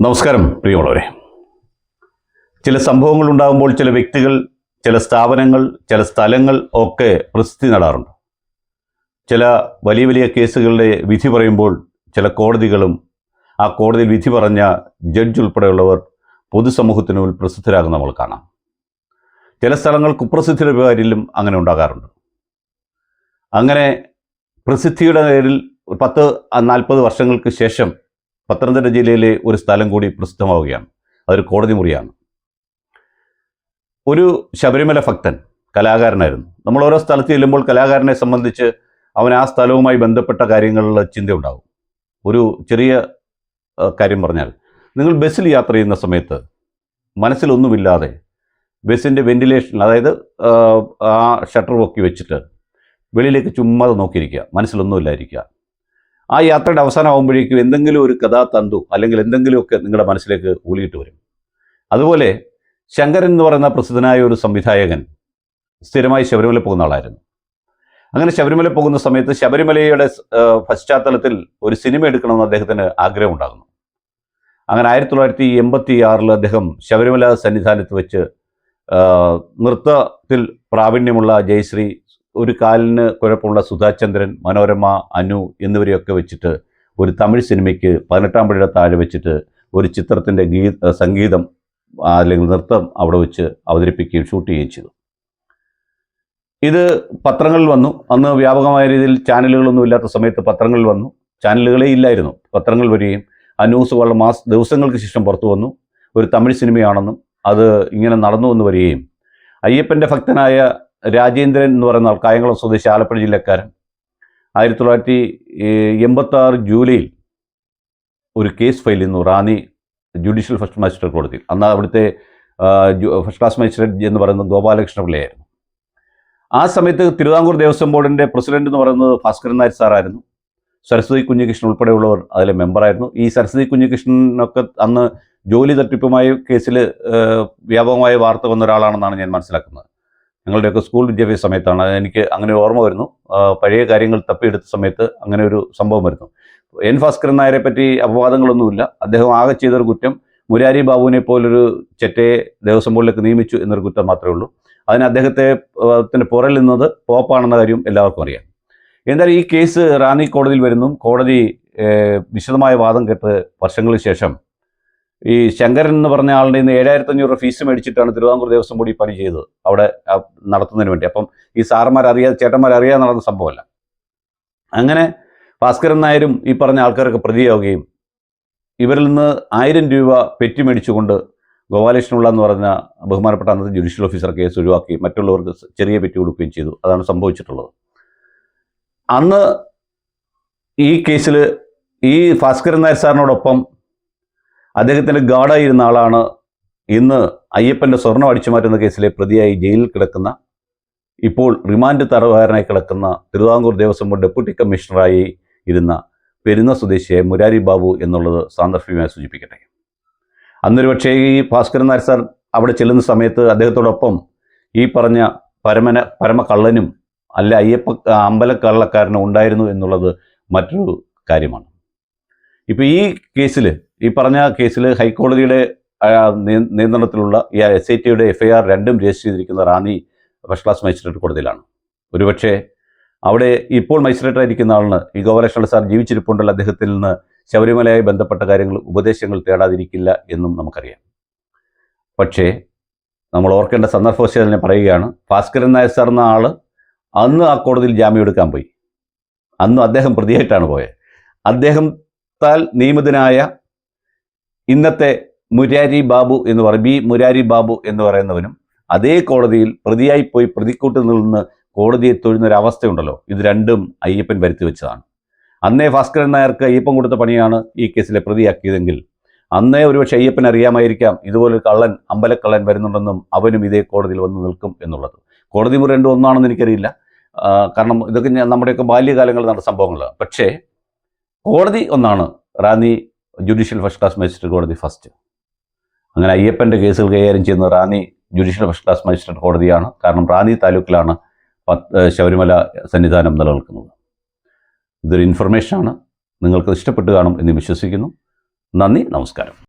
നമസ്കാരം പ്രിയമുള്ളവരെ. ചില സംഭവങ്ങൾ ഉണ്ടാകുമ്പോൾ ചില വ്യക്തികൾ ചില സ്ഥാപനങ്ങൾ ചില സ്ഥലങ്ങൾ ഒക്കെ പ്രസിദ്ധി നേടാറുണ്ട്. ചില വലിയ വലിയ കേസുകളുടെ വിധി പറയുമ്പോൾ ചില കോടതികളും ആ കോടതിയിൽ വിധി പറഞ്ഞ ജഡ്ജ് ഉൾപ്പെടെയുള്ളവർ പൊതുസമൂഹത്തിന് മുന്നിൽ പ്രസിദ്ധരാകുന്ന നമ്മൾ കാണാം. ചില സ്ഥലങ്ങൾ കുപ്രസിദ്ധിയുടെ പേരിലും അങ്ങനെ ഉണ്ടാകാറുണ്ട്. അങ്ങനെ പ്രസിദ്ധിയുടെ പേരിൽ പത്ത് നാൽപ്പത് വർഷങ്ങൾക്ക് ശേഷം പത്തനംതിട്ട ജില്ലയിലെ ഒരു സ്ഥലം കൂടി പ്രസിദ്ധമാവുകയാണ്. അതൊരു കോടതി മുറിയാണ്. ഒരു ശബരിമല ഭക്തൻ കലാകാരനായിരുന്നു. നമ്മൾ ഓരോ സ്ഥലത്ത് ചെല്ലുമ്പോൾ കലാകാരനെ സംബന്ധിച്ച് അവൻ ആ സ്ഥലവുമായി ബന്ധപ്പെട്ട കാര്യങ്ങളിൽ ചിന്തയുണ്ടാകും. ഒരു ചെറിയ കാര്യം പറഞ്ഞാൽ നിങ്ങൾ ബസ്സിൽ യാത്ര ചെയ്യുന്ന സമയത്ത് മനസ്സിലൊന്നുമില്ലാതെ ബസ്സിന്റെ വെന്റിലേഷൻ അതായത് ആ ഷട്ടർ പൊക്കി വെച്ചിട്ട് വെളിയിലേക്ക് ചുമ്മാതെ നോക്കിയിരിക്കുക. മനസ്സിലൊന്നുമില്ലായിരിക്കുക ആ യാത്രയുടെ അവസാനമാകുമ്പോഴേക്കും എന്തെങ്കിലും ഒരു കഥാതന്തു അല്ലെങ്കിൽ എന്തെങ്കിലുമൊക്കെ നിങ്ങളുടെ മനസ്സിലേക്ക് ഊളിയിട്ട് വരും. അതുപോലെ ശങ്കരൻ എന്ന് പറയുന്ന പ്രസിദ്ധനായ ഒരു സംവിധായകൻ സ്ഥിരമായി ശബരിമല പോകുന്ന ആളായിരുന്നു. അങ്ങനെ ശബരിമല പോകുന്ന സമയത്ത് ശബരിമലയുടെ പശ്ചാത്തലത്തിൽ ഒരു സിനിമ എടുക്കണമെന്ന് അദ്ദേഹത്തിന് ആഗ്രഹം ഉണ്ടാകുന്നു അങ്ങനെ ആയിരത്തി തൊള്ളായിരത്തി എൺപത്തി ആറിൽ അദ്ദേഹം ശബരിമല സന്നിധാനത്ത് വെച്ച് നൃത്തത്തിൽ പ്രാവീണ്യമുള്ള ജയശ്രീ ഒരു കാലിന് കുഴപ്പമുള്ള സുധാചന്ദ്രൻ മനോരമ അനു എന്നിവരെയൊക്കെ വെച്ചിട്ട് ഒരു തമിഴ് സിനിമയ്ക്ക് പതിനെട്ടാം പടിയുടെ താഴെ വെച്ചിട്ട് ഒരു ചിത്രത്തിന്റെ ഗീ സംഗീതം അല്ലെങ്കിൽ നൃത്തം അവിടെ വെച്ച് അവതരിപ്പിക്കുകയും ഷൂട്ട് ചെയ്യുകയും ചെയ്തു. ഇത് പത്രങ്ങളിൽ വന്നു. അന്ന് വ്യാപകമായ രീതിയിൽ ചാനലുകളൊന്നും ഇല്ലാത്ത സമയത്ത് പത്രങ്ങളിൽ വന്നു. ചാനലുകളേ ഇല്ലായിരുന്നു. പത്രങ്ങൾ വരികയും ആ ന്യൂസ് വളരെ മാസ് ദിവസങ്ങൾക്ക് ശേഷം പുറത്തു വന്നു. ഒരു തമിഴ് സിനിമയാണെന്നും അത് ഇങ്ങനെ നടന്നു എന്ന് വരികയും. അയ്യപ്പന്റെ ഭക്തനായ രാജേന്ദ്രൻ എന്ന് പറയുന്ന ആൾ കായംകുളം സ്വദേശി ആലപ്പുഴ ജില്ലക്കാരൻ. ആയിരത്തി തൊള്ളായിരത്തി എൺപത്തി ആറ് ജൂലൈയിൽ ഒരു കേസ് ഫയൽ ചെയ്യുന്നു റാന്നി ജുഡീഷ്യൽ ഫസ്റ്റ് മജിസ്ട്രേറ്റ് കോടതിയിൽ. അന്ന് അവിടുത്തെ ഫസ്റ്റ് ക്ലാസ് മജിസ്ട്രേറ്റ് എന്ന് പറയുന്നത് ഗോപാലകൃഷ്ണ പിള്ളയായിരുന്നു. ആ സമയത്ത് തിരുവിതാംകൂർ ദേവസ്വം ബോർഡിന്റെ പ്രസിഡന്റ് എന്ന് പറയുന്നത് ഭാസ്കരൻ നായർ സാറായിരുന്നു. സരസ്വതി കുഞ്ഞികൃഷ്ണൻ ഉൾപ്പെടെയുള്ളവർ അതിലെ മെമ്പറായിരുന്നു. ഈ സരസ്വതി കുഞ്ഞികൃഷ്ണനൊക്കെ അന്ന് ജോലി തട്ടിപ്പുമായി കേസിൽ വ്യാപകമായ വാർത്ത വന്ന ഒരാളാണെന്നാണ് ഞാൻ മനസ്സിലാക്കുന്നത്. ഞങ്ങളുടെയൊക്കെ സ്കൂൾ വിദ്യാഭ്യാസ സമയത്താണ്. എനിക്ക് അങ്ങനെ ഓർമ്മ വരുന്നു. പഴയ കാര്യങ്ങൾ തപ്പിയെടുത്ത സമയത്ത് അങ്ങനെ ഒരു സംഭവം വരുന്നു. എൻ ഭാസ്കരൻ നായരെ പറ്റി അപവാദങ്ങളൊന്നുമില്ല. അദ്ദേഹം ആകെ ചെയ്തൊരു കുറ്റം മുരാരി ബാബുവിനെ പോലൊരു ചെറ്റയെ ദേവസ്വം ബോർഡിലേക്ക് നിയമിച്ചു എന്നൊരു കുറ്റം മാത്രമേ ഉള്ളൂ. അതിന് അദ്ദേഹത്തെ ത്തിന് പുറകിൽ നിന്നത് പോപ്പാണെന്ന കാര്യം എല്ലാവർക്കും അറിയാം. എന്തായാലും ഈ കേസ് റാന്നി കോടതിയിൽ വരുന്നു. കോടതി വിശദമായ വാദം കേട്ട് വർഷങ്ങൾക്ക് ശേഷം ഈ ശങ്കരൻ എന്ന് പറഞ്ഞ ആളുടെ ഇന്ന് ഏഴായിരത്തി അഞ്ഞൂറ് ഫീസ് മേടിച്ചിട്ടാണ് തിരുവിതാംകൂർ ദേവസ്വം ബോർഡ് പണി ചെയ്തത്. അവിടെ നടത്തുന്നതിന് വേണ്ടി. അപ്പം ഈ സാറന്മാർ അറിയാതെ ചേട്ടന്മാർ അറിയാതെ നടന്ന സംഭവമല്ല. അങ്ങനെ ഭാസ്കരൻ നായരും ഈ പറഞ്ഞ ആൾക്കാരൊക്കെ പ്രതിയാവുകയും ഇവരിൽ നിന്ന് ആയിരം രൂപ പെറ്റി മേടിച്ചുകൊണ്ട് ഗോപാലകൃഷ്ണുള്ള എന്ന് പറഞ്ഞ ബഹുമാനപ്പെട്ട അന്നത്തെ ജുഡീഷ്യൽ ഓഫീസർ കേസ് ഒഴിവാക്കി മറ്റുള്ളവർക്ക് ചെറിയ പെറ്റി കൊടുക്കുകയും ചെയ്തു. അതാണ് സംഭവിച്ചിട്ടുള്ളത്. അന്ന് ഈ കേസിൽ ഈ ഭാസ്കരൻ നായർ സാറിനോടൊപ്പം അദ്ദേഹത്തിന്റെ ഗാർഡായിരുന്ന ആളാണ് ഇന്ന് അയ്യപ്പന്റെ സ്വർണം അടിച്ചു മാറ്റുന്ന കേസിലെ പ്രതിയായി ജയിലിൽ കിടക്കുന്ന ഇപ്പോൾ റിമാൻഡ് തടവുകാരനായി കിടക്കുന്ന തിരുവിതാംകൂർ ദേവസ്വം ബോർഡ് ഡെപ്യൂട്ടി കമ്മീഷണറായി ഇരുന്ന പെരുന്ന സ്വദേശിയായ മുരാരി ബാബു എന്നുള്ളത് സാന്ദർഭികമായി സൂചിപ്പിക്കട്ടെ. അന്നൊരു പക്ഷേ ഈ ഭാസ്കരൻ നായർ സാർ അവിടെ ചെല്ലുന്ന സമയത്ത് അദ്ദേഹത്തോടൊപ്പം ഈ പറഞ്ഞ പരമന പരമകള്ളനും അല്ല അയ്യപ്പ അമ്പലക്കള്ളക്കാരനും ഉണ്ടായിരുന്നു എന്നുള്ളത് മറ്റൊരു കാര്യമാണ്. ഇപ്പോൾ ഈ കേസിൽ ഈ പറഞ്ഞ കേസിൽ ഹൈക്കോടതിയുടെ നിയന്ത്രണത്തിലുള്ള ഈ എസ് ഐ ടിയുടെ ആർ രണ്ടും രജിസ്റ്റർ ചെയ്തിരിക്കുന്ന റാണി ഫസ്റ്റ് ക്ലാസ് മജിസ്ട്രേറ്റ് കോടതിയിലാണ്. ഒരുപക്ഷെ അവിടെ ഇപ്പോൾ മജിസ്ട്രേറ്റ് ആയിരിക്കുന്ന ആളിന് ഈ ഗോപാലകൃഷ്ണ സാർ ജീവിച്ചിരിപ്പുണ്ടല്ലോ അദ്ദേഹത്തിൽ നിന്ന് ശബരിമലയായി ബന്ധപ്പെട്ട കാര്യങ്ങൾ ഉപദേശങ്ങൾ തേടാതിരിക്കില്ല എന്നും നമുക്കറിയാം. പക്ഷേ നമ്മൾ ഓർക്കേണ്ട സന്ദർഭവശാൽ തന്നെ പറയുകയാണ് ഭാസ്കരൻ നായർ സാർ എന്ന ആൾ അന്ന് ആ കോടതിയിൽ ജാമ്യം എടുക്കാൻ പോയി. അന്ന് അദ്ദേഹം പ്രതിയായിട്ടാണ് പോയത്. അദ്ദേഹത്താൽ നിയമിതനായ ഇന്നത്തെ മുരാരി ബാബു എന്ന് പറയും. ബി മുരാരി ബാബു എന്ന് പറയുന്നവനും അതേ കോടതിയിൽ പ്രതിയായി പോയി പ്രതിക്കൂട്ടിൽ നിന്ന് കോടതിയെ തൊഴുന്നൊരവസ്ഥയുണ്ടല്ലോ ഇത് രണ്ടും അയ്യപ്പൻ വരുത്തി വെച്ചതാണ്. അന്നേ ഭാസ്കരൻ നായർക്ക് അയ്യപ്പൻ കൊടുത്ത പണിയാണ് ഈ കേസിലെ പ്രതിയാക്കിയതെങ്കിൽ അന്നേ ഒരുപക്ഷെ അയ്യപ്പൻ അറിയാമായിരിക്കാം ഇതുപോലൊരു കള്ളൻ അമ്പലക്കള്ളൻ വരുന്നുണ്ടെന്നും അവനും ഇതേ കോടതിയിൽ വന്ന് നിൽക്കും എന്നുള്ളത്. കോടതി മുറി രണ്ടും ഒന്നാണെന്ന് എനിക്കറിയില്ല. കാരണം ഇതൊക്കെ നമ്മുടെയൊക്കെ ബാല്യകാലങ്ങളിൽ നടന്ന സംഭവങ്ങളാണ് പക്ഷേ കോടതി ഒന്നാണ്. Ranni judicial first class magistrate കോടതി ഫസ്റ്റ് അങ്ങനെ അയ്യപ്പന്റെ കേസുകൾ കൈകാര്യം ചെയ്യുന്ന Ranni judicial first class magistrate കോടതിയാണ്. കാരണം റാന്നി താലൂക്കിലാണ് ശബരിമല സന്നിധാനം നിലനിൽക്കുന്നത്. ഇതൊരു ഇൻഫർമേഷനാണ് നിങ്ങൾക്ക് ഇഷ്ടപ്പെട്ട് കാണും എന്ന് വിശ്വസിക്കുന്നു. നന്ദി നമസ്കാരം.